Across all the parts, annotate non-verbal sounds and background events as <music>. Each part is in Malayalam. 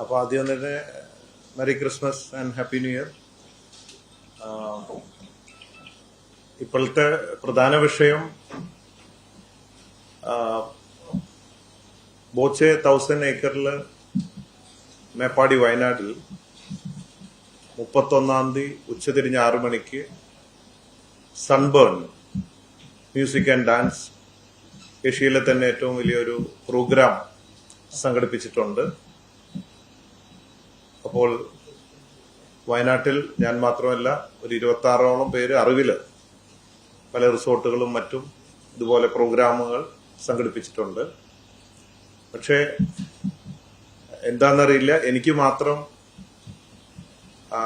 അപ്പോൾ ആദ്യം തന്നെ merry Christmas and happy new year ഇപ്പോഴത്തെ പ്രധാന വിഷയം ബോച്ചെ തൗസൻഡ് ഏക്കറിൽ മേപ്പാടി വയനാട്ടിൽ മുപ്പത്തൊന്നാം തീയതി ഉച്ചതിരിഞ്ഞ് ആറു മണിക്ക് സൺബേൺ മ്യൂസിക് ആൻഡ് ഡാൻസ് ഏഷ്യയിലെ തന്നെ ഏറ്റവും വലിയൊരു പ്രോഗ്രാം സംഘടിപ്പിച്ചിട്ടുണ്ട്. അപ്പോൾ വയനാട്ടിൽ ഞാൻ മാത്രമല്ല ഒരു ഇരുപത്തി ആറോളം പേര് അറിവിൽ പല റിസോർട്ടുകളും മറ്റും ഇതുപോലെ പ്രോഗ്രാമുകൾ സംഘടിപ്പിച്ചിട്ടുണ്ട്. പക്ഷേ എന്താണെന്നറിയില്ല. എനിക്ക് മാത്രം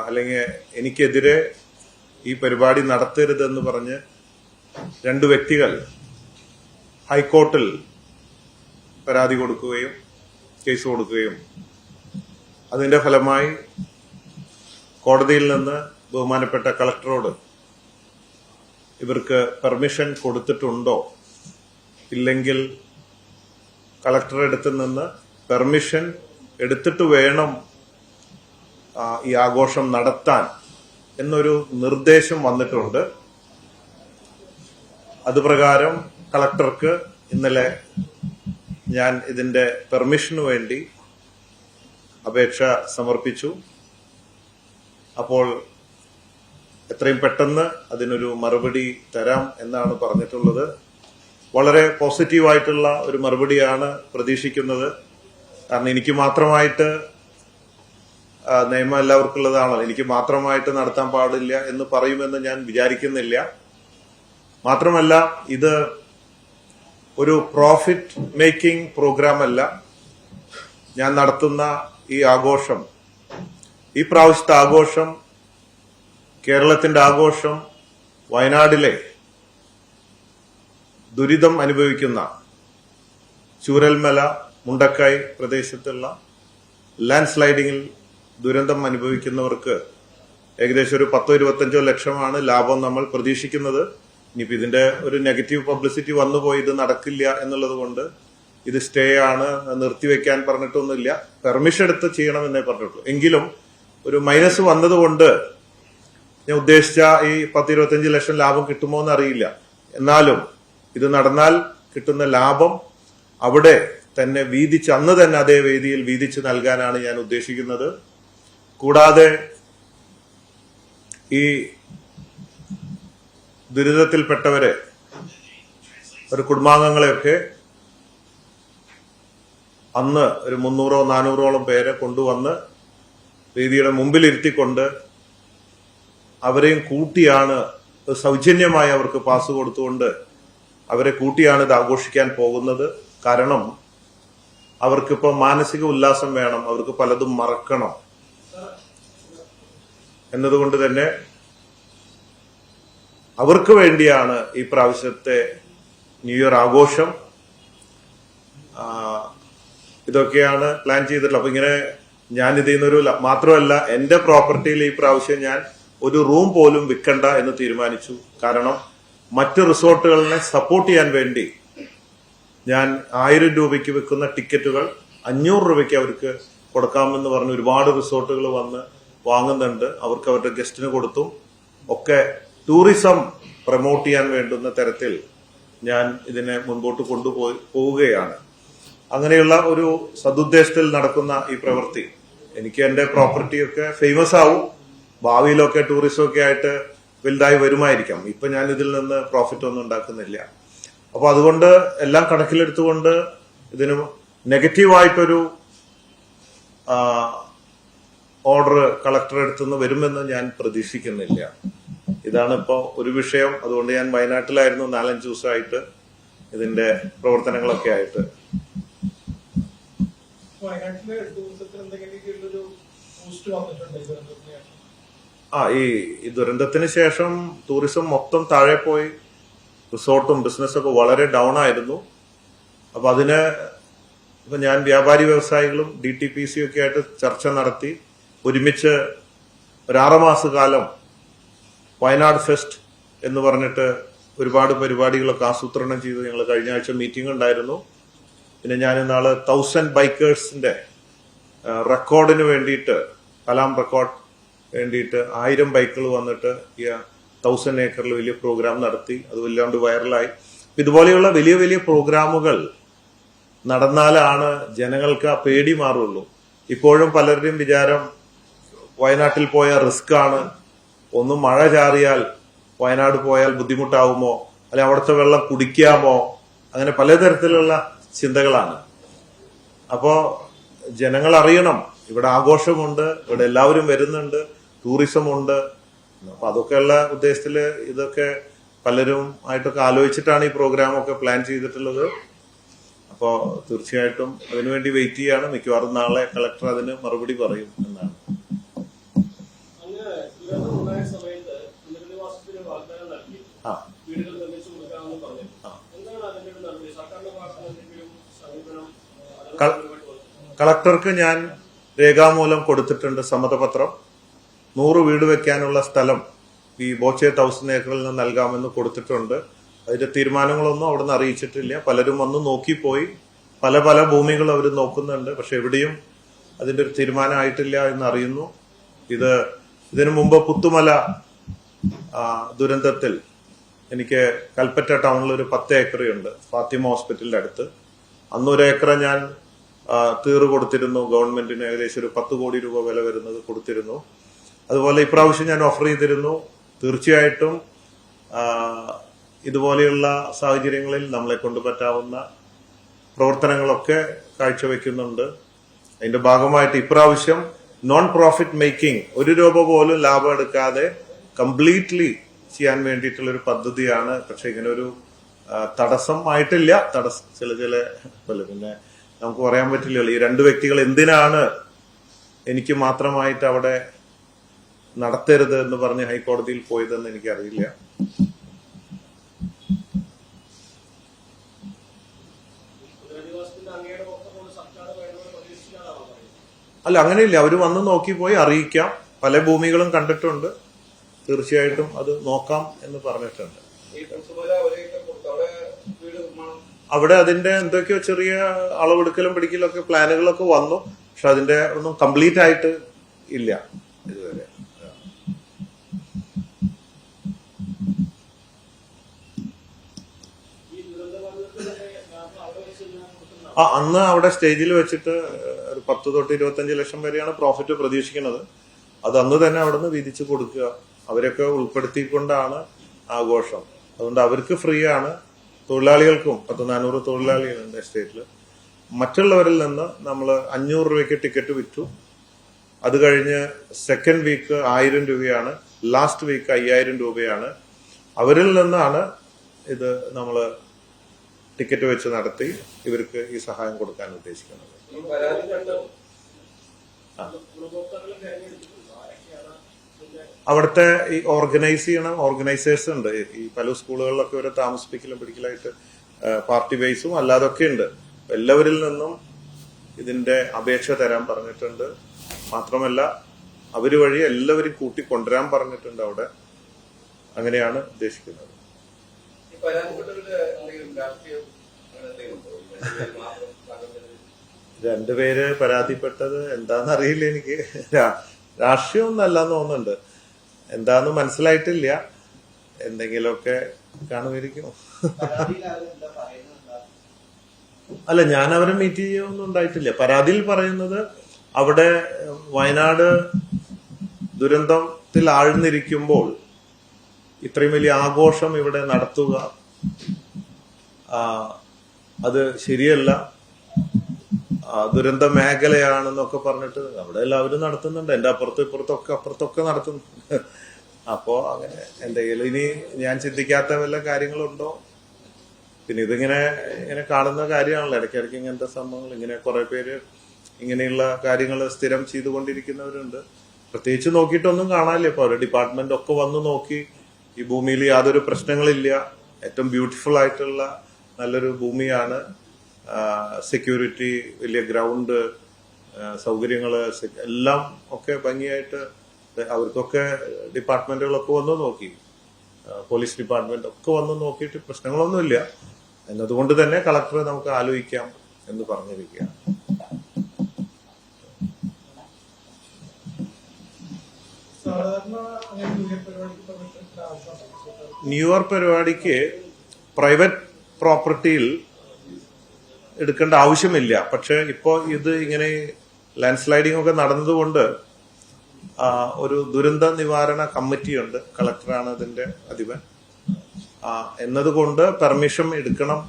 അല്ലെങ്കിൽ എനിക്കെതിരെ ഈ പരിപാടി നടത്തരുതെന്ന് പറഞ്ഞ് രണ്ട് വ്യക്തികൾ ഹൈക്കോർട്ടിൽ പരാതി കൊടുക്കുകയും കേസ് കൊടുക്കുകയും അതിന്റെ ഫലമായി കോടതിയിൽ നിന്ന് ബഹുമാനപ്പെട്ട കളക്ടറോട് ഇവർക്ക് പെർമിഷൻ കൊടുത്തിട്ടുണ്ടോ? ഇല്ലെങ്കിൽ കളക്ടർ അടുത്ത് നിന്ന് പെർമിഷൻ എടുത്തിട്ട് വേണം ഈ ആഘോഷം നടത്താൻ എന്നൊരു നിർദ്ദേശം വന്നിട്ടുണ്ട്. അതുപ്രകാരം കളക്ടർക്ക് ഇന്നലെ ഞാൻ ഇതിന്റെ പെർമിഷന് വേണ്ടി അപേക്ഷ സമർപ്പിച്ചു. അപ്പോൾ എത്രയും പെട്ടെന്ന് അതിനൊരു മറുപടി തരാം എന്നാണ് പറഞ്ഞിട്ടുള്ളത്. വളരെ പോസിറ്റീവായിട്ടുള്ള ഒരു മറുപടിയാണ് പ്രതീക്ഷിക്കുന്നത്. കാരണം എനിക്ക് മാത്രമായിട്ട് നിയമം നിയമം എല്ലാവർക്കുള്ളതാണ്. എനിക്ക് മാത്രമായിട്ട് നടത്താൻ പാടില്ല എന്ന് പറയുമെന്ന് ഞാൻ വിചാരിക്കുന്നില്ല. മാത്രമല്ല ഇത് ഒരു പ്രോഫിറ്റ് മേക്കിംഗ് പ്രോഗ്രാം അല്ല. ഞാൻ നടത്തുന്ന ഈ ആഘോഷം ഈ പ്രാവശ്യത്തെ ആഘോഷം കേരളത്തിന്റെ ആഘോഷം വയനാടിലെ ദുരിതം അനുഭവിക്കുന്ന ചൂരൽമല മുണ്ടക്കായ് പ്രദേശത്തുള്ള ലാൻഡ് സ്ലൈഡിങ്ങിൽ ദുരന്തം അനുഭവിക്കുന്നവർക്ക് ഏകദേശം ഒരു പത്തോ ഇരുപത്തഞ്ചോ ലക്ഷമാണ് ലാഭം നമ്മൾ പ്രതീക്ഷിക്കുന്നത്. ഇനിയിപ്പോൾ ഇതിന്റെ ഒരു നെഗറ്റീവ് പബ്ലിസിറ്റി വന്നുപോയി ഇത് നടക്കില്ല എന്നുള്ളത് കൊണ്ട് ഇത് സ്റ്റേ ആണ് നിർത്തിവെക്കാൻ പറഞ്ഞിട്ടൊന്നുമില്ല. പെർമിഷൻ എടുത്ത് ചെയ്യണമെന്നേ പറഞ്ഞിട്ടുള്ളൂ. എങ്കിലും ഒരു മൈനസ് വന്നതുകൊണ്ട് ഞാൻ ഉദ്ദേശിച്ച ഈ പത്ത് ഇരുപത്തഞ്ച് ലക്ഷം ലാഭം കിട്ടുമോ എന്ന് അറിയില്ല എന്നാലും ഇത് നടന്നാൽ കിട്ടുന്ന ലാഭം അവിടെ തന്നെ വീതിച്ച് അന്ന് തന്നെ അതേ വേദിയിൽ വീതിച്ച് നൽകാനാണ് ഞാൻ ഉദ്ദേശിക്കുന്നത്. കൂടാതെ ഈ ദുരിതത്തിൽപ്പെട്ടവരെ ഒരു കുടുംബാംഗങ്ങളെയൊക്കെ അന്ന് ഒരു മുന്നൂറോ നാനൂറോളം പേരെ കൊണ്ടുവന്ന് വേദിയുടെ മുമ്പിലിരുത്തിക്കൊണ്ട് അവരെയും കൂട്ടിയാണ് സൗജന്യമായി അവർക്ക് പാസ് കൊടുത്തുകൊണ്ട് അവരെ കൂട്ടിയാണ് ഇത് ആഘോഷിക്കാൻ പോകുന്നത്. കാരണം അവർക്കിപ്പോൾ മാനസിക ഉല്ലാസം വേണം അവർക്ക് പലതും മറക്കണം. എന്നതുകൊണ്ട് തന്നെ അവർക്ക് വേണ്ടിയാണ് ഈ പ്രാവശ്യത്തെ ന്യൂ ഇയർ ആഘോഷം. ഇതൊക്കെയാണ് പ്ലാൻ ചെയ്തിട്ടുള്ളത്. അപ്പൊ ഇങ്ങനെ ഞാൻ ഇതിൽ നിന്നൊരു മാത്രമല്ല എന്റെ പ്രോപ്പർട്ടിയിൽ ഈ പ്രാവശ്യം ഞാൻ ഒരു റൂം പോലും വിൽക്കണ്ട എന്ന് തീരുമാനിച്ചു. കാരണം മറ്റ് റിസോർട്ടുകളിനെ സപ്പോർട്ട് ചെയ്യാൻ വേണ്ടി ഞാൻ ആയിരം രൂപയ്ക്ക് വിൽക്കുന്ന ടിക്കറ്റുകൾ അഞ്ഞൂറ് രൂപയ്ക്ക് അവർക്ക് കൊടുക്കാമെന്ന് പറഞ്ഞ് ഒരുപാട് റിസോർട്ടുകൾ വന്ന് വാങ്ങുന്നുണ്ട്. അവർക്ക് അവരുടെ ഗസ്റ്റിന് കൊടുത്തും. ഒക്കെ ടൂറിസം പ്രൊമോട്ട് ചെയ്യാൻ വേണ്ടുന്ന തരത്തിൽ ഞാൻ ഇതിനെ മുൻപോട്ട് കൊണ്ടുപോയി പോവുകയാണ്. അങ്ങനെയുള്ള ഒരു സതുദ്ദേശത്തിൽ നടക്കുന്ന ഈ പ്രവൃത്തി എനിക്ക് എന്റെ പ്രോപ്പർട്ടിയൊക്കെ ഫേമസ് ആവും. ഭാവിയിലൊക്കെ ടൂറിസം ഒക്കെ ആയിട്ട് വലുതായി വരുമായിരിക്കാം. ഇപ്പൊ ഞാൻ ഇതിൽ നിന്ന് പ്രോഫിറ്റ് ഒന്നും ഉണ്ടാക്കുന്നില്ല. അപ്പൊ അതുകൊണ്ട് എല്ലാം കണക്കിലെടുത്തുകൊണ്ട് ഇതിന് നെഗറ്റീവായിട്ടൊരു ഓർഡർ കളക്ടറെ അടുത്തുനിന്ന് വരുമെന്ന് ഞാൻ പ്രതീക്ഷിക്കുന്നില്ല. ഇതാണ് ഇപ്പോ ഒരു വിഷയം. അതുകൊണ്ട് ഞാൻ വയനാട്ടിലായിരുന്നു നാലഞ്ച് ദിവസമായിട്ട് ഇതിന്റെ പ്രവർത്തനങ്ങളൊക്കെ ആയിട്ട് ദുരന്തത്തിന് ആ ഈ ദുരന്തത്തിന് ശേഷം ടൂറിസം മൊത്തം താഴെ പോയി. റിസോർട്ടും ബിസിനസ്സൊക്കെ വളരെ ഡൗൺ ആയിരുന്നു. അപ്പൊ അതിന് ഇപ്പൊ ഞാൻ വ്യാപാരി വ്യവസായികളും ഡി ടി പി സി ഒക്കെ ആയിട്ട് ചർച്ച നടത്തി. ഒരുമിച്ച് ഒരാറുമാസ കാലം വയനാട് ഫെസ്റ്റ് എന്ന് പറഞ്ഞിട്ട് ഒരുപാട് പരിപാടികളൊക്കെ ആസൂത്രണം ചെയ്ത് ഞങ്ങൾ കഴിഞ്ഞ ആഴ്ച മീറ്റിംഗ് ഉണ്ടായിരുന്നു. പിന്നെ ഞാൻ നാളെ തൗസൻഡ് ബൈക്കേഴ്സിന്റെ റെക്കോർഡിന് വേണ്ടിയിട്ട് കലാം റെക്കോർഡ് വേണ്ടിയിട്ട് ആയിരം ബൈക്കുകൾ വന്നിട്ട് ഈ തൗസൻഡ് ഏക്കറിൽ വലിയ പ്രോഗ്രാം നടത്തി. അത് വല്ലാണ്ട് വൈറലായി ഇതുപോലെയുള്ള വലിയ വലിയ പ്രോഗ്രാമുകൾ നടന്നാലാണ് ജനങ്ങൾക്ക് ആ പേടി മാറുള്ളൂ. ഇപ്പോഴും പലരുടെയും വിചാരം വയനാട്ടിൽ പോയ റിസ്ക് ആണ്. ഒന്ന് മഴ ചാറിയാൽ വയനാട് പോയാൽ ബുദ്ധിമുട്ടാവുമോ? അല്ലെ അവിടുത്തെ വെള്ളം കുടിക്കാമോ? അങ്ങനെ പലതരത്തിലുള്ള ചിന്തകളാണ്. അപ്പോ ജനങ്ങൾ അറിയണം ഇവിടെ ആഘോഷമുണ്ട് ഇവിടെ എല്ലാവരും വരുന്നുണ്ട് ടൂറിസം ഉണ്ട് അപ്പൊ അതൊക്കെയുള്ള ഉദ്ദേശത്തിൽ ഇതൊക്കെ പലരും ആയിട്ടൊക്കെ ആലോചിച്ചിട്ടാണ് ഈ പ്രോഗ്രാം ഒക്കെ പ്ലാൻ ചെയ്തിട്ടുള്ളത്. അപ്പോ തീർച്ചയായിട്ടും അതിനുവേണ്ടി വെയിറ്റ് ചെയ്യാണ്. മിക്കവാറും നാളെ കളക്ടർ അതിന് മറുപടി പറയും എന്നാണ് അങ്ങ് ദുരന്തമുണ്ടായ സമയത്ത് പുനരധിവാസത്തിന് വാഗ്ദാനം നൽകി ആ വീടുകൾ നിർമ്മിച്ചു കൊടുക്കാമെന്ന് പറഞ്ഞു ആ. എന്താണ് അതിന്റെ ഒരു നടപടി സർക്കാരിന്റെ ഭാഗത്ത് നിന്ന് എന്തെങ്കിലും സമീപനം കൾ- കളക്ടർക്ക് ഞാൻ രേഖാമൂലം കൊടുത്തിട്ടുണ്ട് സമ്മതപത്രം. നൂറ് വീട് വെക്കാനുള്ള സ്ഥലം ഈ ബോച്ചെ തൗസൻഡ് ഏക്കറിൽ നിന്ന് നൽകാമെന്ന് കൊടുത്തിട്ടുണ്ട്. അതിന്റെ തീരുമാനങ്ങളൊന്നും അവിടെ നിന്ന് അറിയിച്ചിട്ടില്ല. പലരും വന്ന് നോക്കിപ്പോയി. പല പല ഭൂമികൾ അവർ നോക്കുന്നുണ്ട്. പക്ഷെ എവിടെയും അതിന്റെ ഒരു തീരുമാനമായിട്ടില്ല എന്ന് അറിയുന്നു. ഇത് ഇതിനു മുമ്പ് പുത്തുമല ദുരന്തത്തിൽ എനിക്ക് കൽപ്പറ്റ ടൗണിൽ ഒരു പത്ത് ഏക്കറുണ്ട്. ഫാത്തിമ ഹോസ്പിറ്റലിന്റെ അടുത്ത്. അന്ന് ഒരു ഏക്കറ ഞാൻ തീറ് കൊടുത്തിരുന്നു. ഗവൺമെന്റിന് ഏകദേശം ഒരു പത്ത് കോടി രൂപ വില വരുന്നത് കൊടുത്തിരുന്നു. അതുപോലെ ഇപ്രാവശ്യം ഞാൻ ഓഫർ ചെയ്തിരുന്നു. തീർച്ചയായിട്ടും ഇതുപോലെയുള്ള സാഹചര്യങ്ങളിൽ നമ്മളെ കൊണ്ട് പറ്റാവുന്ന പ്രവർത്തനങ്ങളൊക്കെ കാഴ്ചവെക്കുന്നുണ്ട്. അതിന്റെ ഭാഗമായിട്ട് ഇപ്രാവശ്യം നോൺ പ്രോഫിറ്റ് മേക്കിംഗ് ഒരു രൂപ പോലും ലാഭം എടുക്കാതെ കംപ്ലീറ്റ്ലി ചെയ്യാൻ വേണ്ടിയിട്ടുള്ള ഒരു പദ്ധതിയാണ്. പക്ഷെ ഇങ്ങനെ ഒരു തടസ്സം ആയിട്ടില്ല. തടസ്സം ചില ചില പിന്നെ നമുക്ക് പറയാൻ പറ്റില്ലല്ലോ. ഈ രണ്ട് വ്യക്തികൾ എന്തിനാണ് എനിക്ക് മാത്രമായിട്ട് അവിടെ നടത്തരുത് എന്ന് പറഞ്ഞ് ഹൈക്കോടതിയിൽ പോയതെന്ന് എനിക്കറിയില്ല. അല്ല അങ്ങനെയില്ല. അവർ വന്ന് നോക്കി പോയി അറിയിക്കാം. പല ഭൂമികളും കണ്ടിട്ടുണ്ട്. തീർച്ചയായിട്ടും അത് നോക്കാം എന്ന് പറഞ്ഞിട്ടുണ്ട് ഈ പുത്തുമല അവരെയൊക്കെ കൊടുത്തു അവിടെ വീട് നിർമ്മാണം അവിടെ അതിന്റെ എന്തൊക്കെയോ ചെറിയ അളവെടുക്കലും പിടിക്കലും ഒക്കെ പ്ലാനുകളൊക്കെ വന്നു. പക്ഷെ അതിന്റെ ഒന്നും കംപ്ലീറ്റ് ആയിട്ട് ഇല്ല ഇതുവരെ. ആ അന്ന് അവിടെ സ്റ്റേജിൽ വെച്ചിട്ട് ഒരു പത്ത് തൊട്ട് ഇരുപത്തഞ്ച് ലക്ഷം വരെയാണ് പ്രോഫിറ്റ് പ്രതീക്ഷിക്കുന്നത്. അത് അന്ന് തന്നെ അവിടെ നിന്ന് വിധിച്ചു കൊടുക്കുക. അവരൊക്കെ ഉൾപ്പെടുത്തിക്കൊണ്ടാണ് ആഘോഷം. അതുകൊണ്ട് അവർക്ക് ഫ്രീ ആണ് തൊഴിലാളികൾക്കും പത്ത് നാനൂറ് തൊഴിലാളികളുണ്ട് എസ്റ്റേറ്റിൽ മറ്റുള്ളവരിൽ നിന്ന് നമ്മൾ അഞ്ഞൂറ് രൂപയ്ക്ക് ടിക്കറ്റ് വിറ്റു. അത് കഴിഞ്ഞ് സെക്കൻഡ് വീക്ക് ആയിരം രൂപയാണ് ലാസ്റ്റ് വീക്ക് അയ്യായിരം രൂപയാണ്. അവരിൽ നിന്നാണ് ഇത് നമ്മൾ ടിക്കറ്റ് വെച്ച് നടത്തി ഇവർക്ക് ഈ സഹായം കൊടുക്കാൻ ഉദ്ദേശിക്കുന്നത്. അവിടുത്തെ ഈ ഓർഗനൈസ് ചെയ്യണം ഓർഗനൈസേഴ്സ് ഉണ്ട്. ഈ പല സ്കൂളുകളിലൊക്കെ ഇവരെ താമസിപ്പിക്കലും പിടിക്കലായിട്ട് പാർട്ടി ബേസും അല്ലാതൊക്കെ ഉണ്ട്. എല്ലാവരിൽ നിന്നും ഇതിന്റെ അപേക്ഷ തരാൻ പറഞ്ഞിട്ടുണ്ട്. മാത്രമല്ല അവർ വഴി എല്ലാവരും കൂട്ടി കൊണ്ടുവരാൻ പറഞ്ഞിട്ടുണ്ട് അവിടെ. അങ്ങനെയാണ് ഉദ്ദേശിക്കുന്നത്. രണ്ടുപേര് പരാതിപ്പെട്ടത് എന്താന്നറിയില്ല എനിക്ക്. രാഷ്ട്രീയം ഒന്നല്ല അല്ലാന്ന് തോന്നുന്നുണ്ട്. എന്താന്ന് മനസ്സിലായിട്ടില്ല. എന്തെങ്കിലുമൊക്കെ കാണുമായിരിക്കും. അല്ല ഞാൻ അവരെ മീറ്റ് ചെയ്യൊന്നും ഉണ്ടായിട്ടില്ല. പരാതിയിൽ പറയുന്നത് അവിടെ വയനാട് ദുരന്തത്തിൽ ആഴ്ന്നിരിക്കുമ്പോൾ ഇത്രയും വലിയ ആഘോഷം ഇവിടെ നടത്തുക അത് ശരിയല്ല. ദുരന്ത മേഖലയാണെന്നൊക്കെ പറഞ്ഞിട്ട് അവിടെ എല്ലാവരും നടത്തുന്നുണ്ട്. എന്റെ അപ്പുറത്തും ഇപ്പുറത്തൊക്കെ അപ്പുറത്തൊക്കെ നടത്തുന്നു. അപ്പോ അങ്ങനെ എന്തെങ്കിലും ഇനി ഞാൻ ചിന്തിക്കാത്ത വല്ല കാര്യങ്ങളുണ്ടോ? പിന്നെ ഇതിങ്ങനെ ഇങ്ങനെ കാണുന്ന കാര്യമാണല്ലോ. ഇടയ്ക്കിടയ്ക്ക് ഇങ്ങനത്തെ സംഭവങ്ങൾ ഇങ്ങനെ കുറെ പേര് ഇങ്ങനെയുള്ള കാര്യങ്ങൾ സ്ഥിരം ചെയ്തുകൊണ്ടിരിക്കുന്നവരുണ്ട്. പ്രത്യേകിച്ച് നോക്കിയിട്ടൊന്നും കാണാനില്ല. ഇപ്പൊ അവരുടെ ഡിപ്പാർട്ട്മെന്റ് ഒക്കെ വന്ന് നോക്കി ഈ ഭൂമിയിൽ യാതൊരു പ്രശ്നങ്ങളില്ല. ഏറ്റവും ബ്യൂട്ടിഫുൾ ആയിട്ടുള്ള നല്ലൊരു ഭൂമിയാണ്. സെക്യൂരിറ്റി വലിയ ഗ്രൗണ്ട് സൗകര്യങ്ങൾ എല്ലാം ഒക്കെ ഭംഗിയായിട്ട് അവർക്കൊക്കെ ഡിപ്പാർട്ട്മെന്റുകളൊക്കെ വന്ന് നോക്കി. പോലീസ് ഡിപ്പാർട്ട്മെന്റ് ഒക്കെ വന്ന് നോക്കിയിട്ട് പ്രശ്നങ്ങളൊന്നുമില്ല. എന്നതുകൊണ്ട് തന്നെ കളക്ടറെ നമുക്ക് ആലോചിക്കാം എന്ന് പറഞ്ഞിരിക്കുക ന്യൂയോർക്ക് പരിപാടിക്ക് പ്രൈവറ്റ് പ്രോപ്പർട്ടിയിൽ എടുക്കേണ്ട ആവശ്യമില്ല. പക്ഷെ ഇപ്പോൾ ഇത് ഇങ്ങനെ ലാൻഡ് സ്ലൈഡിംഗ് ഒക്കെ നടന്നതുകൊണ്ട് ഒരു ദുരന്ത നിവാരണ കമ്മിറ്റിയുണ്ട്. കളക്ടറാണ് അതിന്റെ അധിപൻ. എന്നതുകൊണ്ട് പെർമിഷൻ എടുക്കണം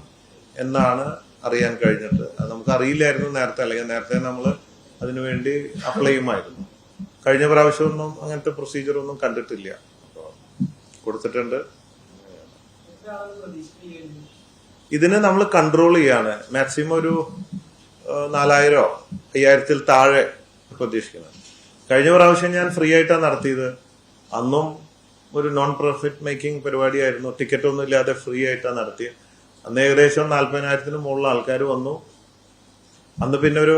എന്നാണ് അറിയാൻ കഴിഞ്ഞിട്ട് അത് നമുക്ക് അറിയില്ലായിരുന്നു നേരത്തെ അല്ലെങ്കിൽ നേരത്തെ നമ്മൾ അതിനുവേണ്ടി അപ്ലൈ ചെയ്യുമായിരുന്നു. കഴിഞ്ഞ പ്രാവശ്യമൊന്നും അങ്ങനത്തെ പ്രൊസീജിയർ ഒന്നും കണ്ടിട്ടില്ല. അപ്പോൾ കൊടുത്തിട്ടുണ്ട്. ഇതിനെ നമ്മൾ കൺട്രോൾ ചെയ്യാണ്. മാക്സിമം ഒരു നാലായിരോ അയ്യായിരത്തിൽ താഴെ പ്രതീക്ഷിക്കുന്നത്. കഴിഞ്ഞ പ്രാവശ്യം ഞാൻ ഫ്രീ ആയിട്ടാണ് നടത്തിയത്. അന്നും ഒരു നോൺ പ്രോഫിറ്റ് മേക്കിംഗ് പരിപാടിയായിരുന്നു. ടിക്കറ്റ് ഒന്നും ഇല്ലാതെ ഫ്രീ ആയിട്ടാണ് നടത്തിയത് അന്ന് ഏകദേശം നാല്പതിനായിരത്തിന് മുകളിൽ ആൾക്കാർ വന്നു. അന്ന് പിന്നെ ഒരു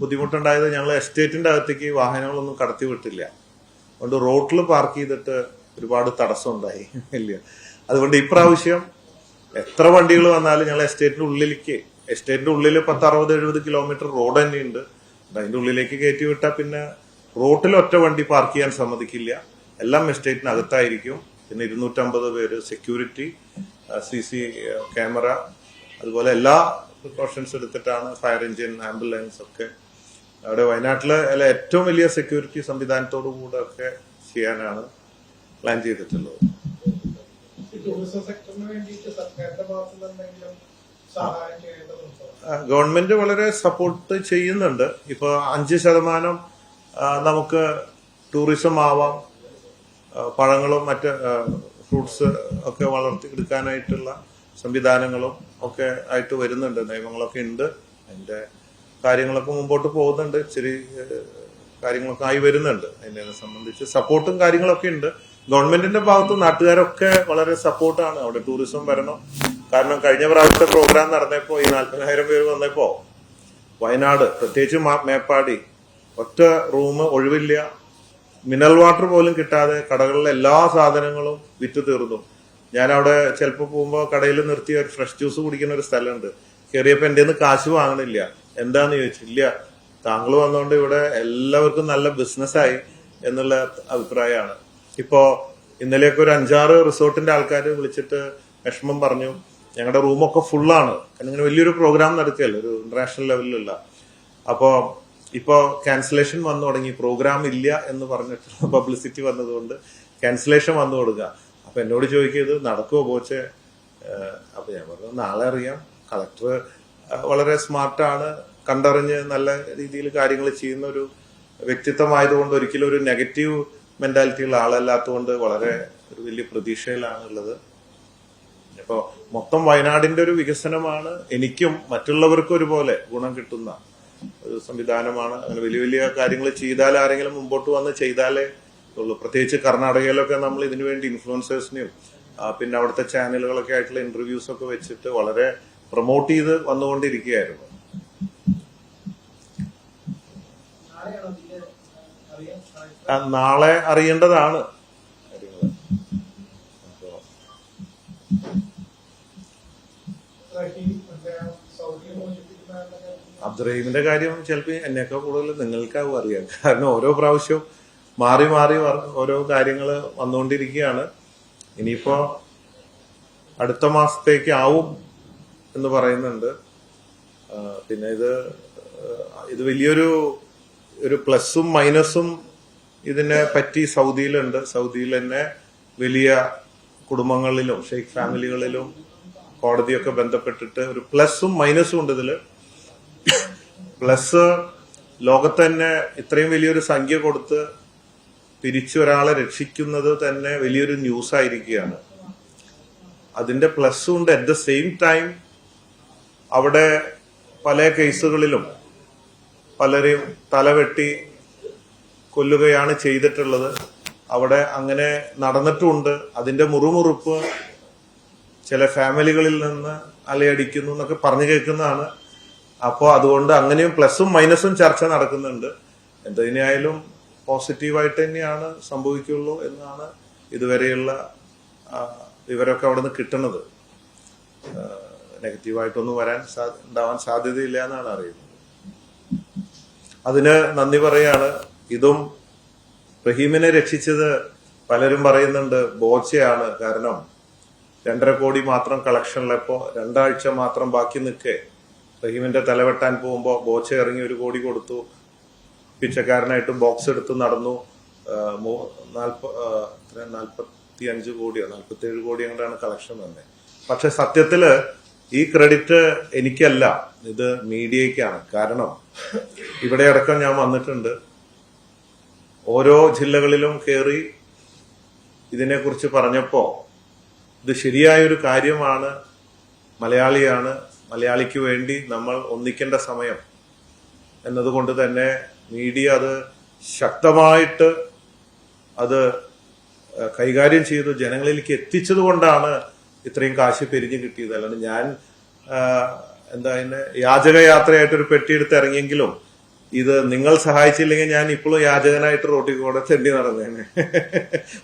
ബുദ്ധിമുട്ടുണ്ടായത് ഞങ്ങൾ എസ്റ്റേറ്റിന്റെ അകത്തേക്ക് വാഹനങ്ങളൊന്നും കടത്തി വിട്ടില്ല. അതുകൊണ്ട് റോട്ടിൽ പാർക്ക് ചെയ്തിട്ട് ഒരുപാട് തടസ്സം ഉണ്ടായി ഇല്ല. അതുകൊണ്ട് ഇപ്രാവശ്യം എത്ര വണ്ടികൾ വന്നാലും ഞങ്ങൾ എസ്റ്റേറ്റിന്റെ ഉള്ളിലേക്ക് എസ്റ്റേറ്റിന്റെ ഉള്ളിൽ പത്ത് അറുപത് എഴുപത് കിലോമീറ്റർ റോഡ് തന്നെയുണ്ട്. അതിന്റെ ഉള്ളിലേക്ക് കയറ്റി വിട്ടാൽ പിന്നെ റോട്ടിൽ ഒറ്റ വണ്ടി പാർക്ക് ചെയ്യാൻ സമ്മതിക്കില്ല. എല്ലാം എസ്റ്റേറ്റിനകത്തായിരിക്കും. പിന്നെ ഇരുന്നൂറ്റമ്പത് പേര് സെക്യൂരിറ്റി സി സി ക്യാമറ അതുപോലെ എല്ലാ പ്രിക്കോഷൻസ് എടുത്തിട്ടാണ് ഫയർ എഞ്ചിൻ ആംബുലൻസ് ഒക്കെ അവിടെ വയനാട്ടിലെ ഏറ്റവും വലിയ സെക്യൂരിറ്റി സംവിധാനത്തോടു കൂടെ ഒക്കെ ചെയ്യാനാണ് പ്ലാൻ ചെയ്തിട്ടുള്ളത്. സെക്ടറിന് ഗവൺമെന്റ് വളരെ സപ്പോർട്ട് ചെയ്യുന്നുണ്ട്. ഇപ്പൊ അഞ്ച് ശതമാനം നമുക്ക് ടൂറിസം ആവാം. പഴങ്ങളും മറ്റ് ഫ്രൂട്ട്സ് ഒക്കെ വളർത്തിയെടുക്കാനായിട്ടുള്ള സംവിധാനങ്ങളും ഒക്കെ ആയിട്ട് വരുന്നുണ്ട്. നിയമങ്ങളൊക്കെ ഉണ്ട്. അതിന്റെ കാര്യങ്ങളൊക്കെ മുമ്പോട്ട് പോകുന്നുണ്ട്. ഇച്ചിരി കാര്യങ്ങളൊക്കെ ആയി വരുന്നുണ്ട്. അതിനെ സംബന്ധിച്ച് സപ്പോർട്ടും കാര്യങ്ങളൊക്കെ ഉണ്ട്. ഗവൺമെന്റിന്റെ ഭാഗത്ത് നാട്ടുകാരൊക്കെ വളരെ സപ്പോർട്ടാണ് അവിടെ ടൂറിസം വരണം. കാരണം കഴിഞ്ഞ പ്രാവശ്യത്തെ പ്രോഗ്രാം നടന്നപ്പോ ഈ നാൽപ്പതിനായിരം പേര് വന്നപ്പോ വയനാട് പ്രത്യേകിച്ച് മേപ്പാടി ഒറ്റ റൂം ഒഴിവില്ല. മിനറൽ വാട്ടർ പോലും കിട്ടാതെ കടകളിലെ എല്ലാ സാധനങ്ങളും വിറ്റു തീർന്നു. ഞാൻ അവിടെ ചിലപ്പോൾ പോകുമ്പോൾ കടയിൽ നിർത്തി ഒരു ഫ്രഷ് ജ്യൂസ് കുടിക്കുന്ന ഒരു സ്ഥലമുണ്ട്. കയറിയപ്പോൾ എന്റെ നിന്ന് കാശ് വാങ്ങണില്ല. എന്താന്ന് ചോദിച്ചില്ല താങ്കൾ വന്നുകൊണ്ട് ഇവിടെ എല്ലാവർക്കും നല്ല ബിസിനസ്സായി എന്നുള്ള അഭിപ്രായമാണ്. ഇപ്പോ ഇന്നലെയൊക്കെ ഒരു അഞ്ചാറ് റിസോർട്ടിന്റെ ആൾക്കാർ വിളിച്ചിട്ട് വിഷമം പറഞ്ഞു. ഞങ്ങളുടെ റൂമൊക്കെ ഫുള്ളാണ്. കാരണം ഇങ്ങനെ വലിയൊരു പ്രോഗ്രാം നടത്തിയല്ലോ ഒരു ഇന്റർനാഷണൽ ലെവലിലുള്ള. അപ്പോ ഇപ്പോ ക്യാൻസലേഷൻ വന്നു തുടങ്ങി. പ്രോഗ്രാം ഇല്ല എന്ന് പറഞ്ഞിട്ടുള്ള <laughs> പബ്ലിസിറ്റി വന്നതുകൊണ്ട് ക്യാൻസലേഷൻ വന്നു കൊടുക്കുക അപ്പൊ എന്നോട് ചോദിക്കുന്നത് നടക്കുമോ പോച്ചെ അപ്പൊ ഞാൻ പറഞ്ഞു നാളെ അറിയാം. കളക്ടർ വളരെ സ്മാർട്ടാണ്. കണ്ടറിഞ്ഞ് നല്ല രീതിയിൽ കാര്യങ്ങൾ ചെയ്യുന്ന ഒരു വ്യക്തിത്വമായതുകൊണ്ട് ഒരിക്കലും ഒരു നെഗറ്റീവ് മെന്റാലിറ്റിയുള്ള ആളല്ലാത്തതുകൊണ്ട് വളരെ ഒരു വലിയ പ്രതീക്ഷയിലാണ് ഉള്ളത് അപ്പോ മൊത്തം വയനാടിന്റെ ഒരു വികസനമാണ് എനിക്കും മറ്റുള്ളവർക്കും ഒരുപോലെ ഗുണം കിട്ടുന്ന ഒരു സംവിധാനമാണ്. അങ്ങനെ വലിയ വലിയ കാര്യങ്ങൾ ചെയ്താൽ ആരെങ്കിലും മുമ്പോട്ട് വന്ന് ചെയ്താലേ ഉള്ളൂ. പ്രത്യേകിച്ച് കർണാടകയിലൊക്കെ നമ്മൾ ഇതിനു വേണ്ടി ഇൻഫ്ലുവൻസേഴ്സിനെയും പിന്നെ അവിടുത്തെ ചാനലുകളൊക്കെ ആയിട്ടുള്ള ഇന്റർവ്യൂസ് ഒക്കെ വെച്ചിട്ട് വളരെ പ്രൊമോട്ട് ചെയ്ത് വന്നുകൊണ്ടിരിക്കുകയായിരുന്നു നാളെയാണോ ഇതിന്റെ അറിയാൻ ആ, നാളെ അറിയേണ്ടതാണ്. അബ്ദുറഹീമിന്റെ കാര്യം ചിലപ്പോൾ എന്നേക്കാൾ കൂടുതൽ നിങ്ങൾക്കാവും അറിയാം. കാരണം ഓരോ പ്രാവശ്യവും മാറി മാറി ഓരോ കാര്യങ്ങൾ വന്നുകൊണ്ടിരിക്കുകയാണ്. ഇനിയിപ്പോ അടുത്ത മാസത്തേക്ക് ആവും എന്ന് പറയുന്നുണ്ട്. പിന്നെ ഇത് ഇത് വലിയൊരു ഒരു പ്ലസും മൈനസും ഇതിനെ പറ്റി സൗദിയിലുണ്ട്. സൗദിയിൽ തന്നെ വലിയ കുടുംബങ്ങളിലും ഷെയ്ഖ് ഫാമിലികളിലും കോടതിയൊക്കെ ബന്ധപ്പെട്ടിട്ട് ഒരു പ്ലസും മൈനസും ഉണ്ട് ഇതിൽ. പ്ലസ് ലോകത്ത് തന്നെ ഇത്രയും വലിയൊരു സംഖ്യ കൊടുത്ത് പിരിച്ചു ഒരാളെ രക്ഷിക്കുന്നത് തന്നെ വലിയൊരു ന്യൂസ് ആയിരിക്കുകയാണ് അതിന്റെ പ്ലസ്സും ഉണ്ട്. അറ്റ് ദ സെയിം ടൈം അവിടെ പല കേസുകളിലും പലരെയും തലവെട്ടി കൊല്ലുകയാണ് ചെയ്തിട്ടുള്ളത്. അവിടെ അങ്ങനെ നടന്നിട്ടുമുണ്ട് അതിന്റെ മുറുമുറുപ്പ് ചില ഫാമിലികളിൽ നിന്ന് അലയടിക്കുന്നു എന്നൊക്കെ പറഞ്ഞു കേൾക്കുന്നതാണ്. അപ്പോൾ അതുകൊണ്ട് അങ്ങനെയും പ്ലസും മൈനസും ചർച്ച നടക്കുന്നുണ്ട്. എന്തതിനായാലും പോസിറ്റീവായിട്ട് തന്നെയാണ് സംഭവിക്കുള്ളൂ എന്നാണ് ഇതുവരെയുള്ള വിവരമൊക്കെ അവിടെ നിന്ന് കിട്ടുന്നത് നെഗറ്റീവായിട്ടൊന്നും വരാൻ ഉണ്ടാവാൻ സാധ്യതയില്ല എന്നാണ് അറിയുന്നത്. അതിന് നന്ദി പറയാണ്. ഇതും റഹീമിനെ രക്ഷിച്ചത് പലരും പറയുന്നുണ്ട് ബോച്ചയാണ്. കാരണം രണ്ടര കോടി മാത്രം കളക്ഷനിലപ്പോ രണ്ടാഴ്ച മാത്രം ബാക്കി നിൽക്കെ. റഹീമിന്റെ തലവെട്ടാൻ പോകുമ്പോൾ ബോച്ച ഇറങ്ങി ഒരു കോടി കൊടുത്തു. പിച്ചക്കാരനായിട്ട് ബോക്സ് എടുത്ത് നടന്നു. നാൽപ്പത്തി അഞ്ച് കോടിയോ നാൽപ്പത്തി ഏഴ് കോടി അങ്ങോട്ടാണ് കളക്ഷൻ തന്നെ പക്ഷെ സത്യത്തിൽ ഈ ക്രെഡിറ്റ് എനിക്കല്ല. ഇത് മീഡിയയ്ക്കാണ്. കാരണം ഇവിടെ അടക്കം ഞാൻ വന്നിട്ടുണ്ട്. ഓരോ ജില്ലകളിലും കയറി ഇതിനെക്കുറിച്ച് പറഞ്ഞപ്പോൾ ഇത് ശരിയായൊരു കാര്യമാണ്. മലയാളിയാണ്. മലയാളിക്ക് വേണ്ടി നമ്മൾ ഒന്നിക്കേണ്ട സമയം. എന്നതുകൊണ്ട് തന്നെ മീഡിയ അത് ശക്തമായിട്ട് അത് കൈകാര്യം ചെയ്ത് ജനങ്ങളിലേക്ക് എത്തിച്ചത് കൊണ്ടാണ് ഇത്രയും കാശ് പെരിഞ്ഞു കിട്ടിയത്. അല്ലാണ്ട് ഞാൻ എന്താ അതിന് യാചകയാത്രയായിട്ടൊരു പെട്ടിയെടുത്ത് ഇറങ്ങിയെങ്കിലും ഇത് നിങ്ങൾ സഹായിച്ചില്ലെങ്കിൽ ഞാൻ ഇപ്പോഴും യാചകനായിട്ട് റോട്ടിൽ കൂടെ തെണ്ടി നടന്നേനെ.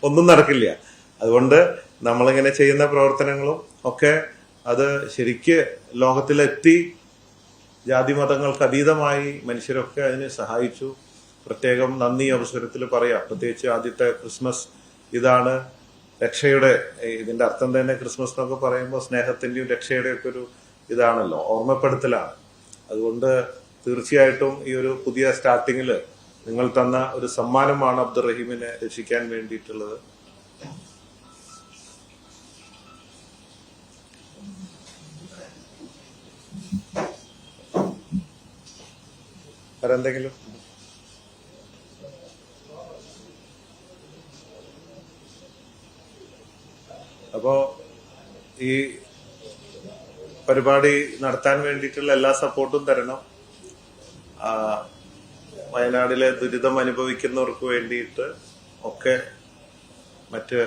ഒന്നും നടക്കില്ല. അതുകൊണ്ട് നമ്മളിങ്ങനെ ചെയ്യുന്ന പ്രവർത്തനങ്ങളും ഒക്കെ അത് ശരിക്ക് ലോകത്തിലെത്തി ജാതി മതങ്ങൾക്ക് അതീതമായി മനുഷ്യരൊക്കെ അതിനെ സഹായിച്ചു. പ്രത്യേകം നന്ദി അവസരത്തിൽ പറയാം. പ്രത്യേകിച്ച് ആദ്യത്തെ ക്രിസ്മസ് ഇതാണ് രക്ഷയുടെ ഇതിന്റെ അർത്ഥം തന്നെ ക്രിസ്മസ് എന്നൊക്കെ പറയുമ്പോൾ സ്നേഹത്തിന്റെയും രക്ഷയുടെയും ഒക്കെ ഒരു ഇതാണല്ലോ ഓർമ്മപ്പെടുത്തലാണ്. അതുകൊണ്ട് തീർച്ചയായിട്ടും ഈ ഒരു പുതിയ സ്റ്റാർട്ടിങ്ങിൽ നിങ്ങൾ തന്ന ഒരു സമ്മാനമാണ് അബ്ദുറഹീമിനെ രക്ഷിക്കാൻ വേണ്ടിയിട്ടുള്ളത്. വേറെ എന്തെങ്കിലും അപ്പോ ഈ പരിപാടി നടത്താൻ വേണ്ടിയിട്ടുള്ള എല്ലാ സപ്പോർട്ടും തരണം. വയനാടിലെ ദുരിതം അനുഭവിക്കുന്നവർക്ക് വേണ്ടിയിട്ട് ഒക്കെ മറ്റ്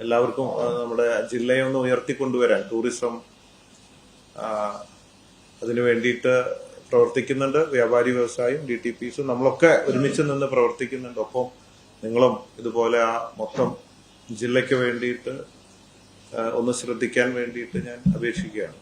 എല്ലാവർക്കും നമ്മുടെ ജില്ലയെ ഒന്ന് ഉയർത്തിക്കൊണ്ടുവരാൻ ടൂറിസം അതിനു വേണ്ടിയിട്ട് പ്രവർത്തിക്കുന്നുണ്ട്. വ്യാപാരി വ്യവസായം ഡി ടി പിസും നമ്മളൊക്കെ ഒരുമിച്ച് നിന്ന് പ്രവർത്തിക്കുന്നുണ്ട്. ഒപ്പം നിങ്ങളും ഇതുപോലെ ആ മൊത്തം ജില്ലയ്ക്ക് വേണ്ടിയിട്ട് ഒന്ന് ശ്രദ്ധിക്കാൻ വേണ്ടിയിട്ട് ഞാൻ അപേക്ഷിക്കുകയാണ്.